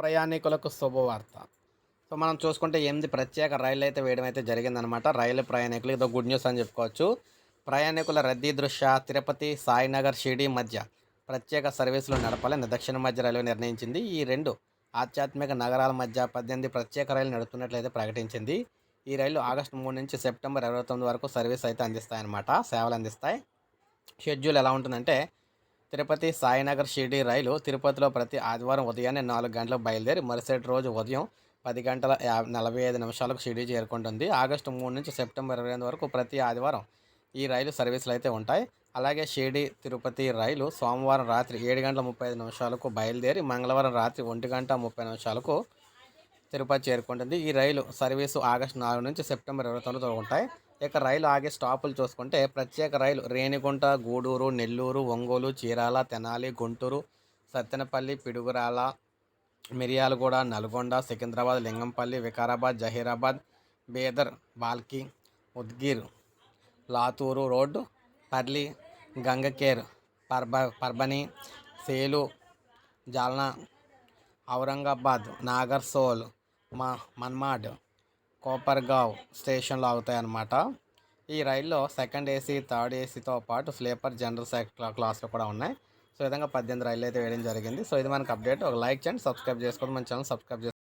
ప్రయాణికులకు శుభవార్త. సో మనం చూసుకుంటే ఎనిమిది ప్రత్యేక రైళ్ళు అయితే వేయడం అయితే జరిగిందనమాట. రైలు ప్రయాణికులు ఇదో గుడ్ న్యూస్ అని చెప్పుకోవచ్చు. ప్రయాణికుల రద్దీ దృష్ట్యా తిరుపతి సాయినగర్ షిరిడి మధ్య ప్రత్యేక సర్వీసులు నడపాలని దక్షిణ మధ్య రైల్వే నిర్ణయించింది. ఈ రెండు ఆధ్యాత్మిక నగరాల మధ్య పద్దెనిమిది ప్రత్యేక రైలు నడుపుతున్నట్లయితే ప్రకటించింది. ఈ రైలు ఆగస్టు మూడు నుంచి సెప్టెంబర్ ఇరవై తొమ్మిది వరకు సర్వీస్ అయితే అందిస్తాయన్నమాట. సేవలు అందిస్తాయి షెడ్యూల్ ఎలా ఉంటుందంటే తిరుపతి సాయినగర్ షిరిడి రైలు తిరుపతిలో ప్రతి ఆదివారం ఉదయాన్నే నాలుగు గంటలకు బయలుదేరి మరుసటి రోజు ఉదయం పది గంటల నలభై ఐదు నిమిషాలకు షిర్డీ చేరుకుంటుంది. ఆగస్టు మూడు నుంచి సెప్టెంబర్ ఇరవై ఎనిమిది వరకు ప్రతి ఆదివారం ఈ రైలు సర్వీసులు అయితే ఉంటాయి. అలాగే షిరిడి తిరుపతి రైలు సోమవారం రాత్రి ఏడు గంటల ముప్పై ఐదు నిమిషాలకు బయలుదేరి మంగళవారం రాత్రి ఒంటి గంట ముప్పై నిమిషాలకు తిరుపతి చేరుకుంటుంది. ఈ రైలు సర్వీసు ఆగస్టు నాలుగు నుంచి సెప్టెంబర్ ఇరవై తొమ్మిది ఉంటాయి. ఇక రైలు ఆగే స్టాపులు చూసుకుంటే ప్రత్యేక రైలు రేణిగుంట గూడూరు నెల్లూరు ఒంగోలు చీరాల తెనాలి గుంటూరు సత్తెనపల్లి పిడుగురాల మిరియాలగూడ నల్గొండ సికింద్రాబాద్ లింగంపల్లి వికారాబాద్ జహీరాబాద్ బీదర్ బాల్కి ఉద్గిర్ లాతూరు రోడ్డు పర్లి గంగకేర్ పర్బ పర్బని సేలు జాల్నా ఔరంగాబాద్ నాగర్సోల్ మా మన్మాడ్ కోపర్గావ్ స్టేషన్లో ఆగుతాయి అన్నమాట ఈ రైల్లో సెకండ్ ఏసీ థర్డ్ ఏసీతో పాటు స్లీపర్ జనరల్ సెక్టర్ క్లాస్లో కూడా ఉన్నాయి. సో ఈ విధంగా పద్దెనిమిది రైళ్ళు అయితే వేయడం జరిగింది. సో ఇది మనకు అప్డేట్. ఒక లైక్ చేయండి సబ్స్క్రైబ్ చేసుకోండి. మన ఛానల్ సబ్స్క్రైబ్ చేసుకోండి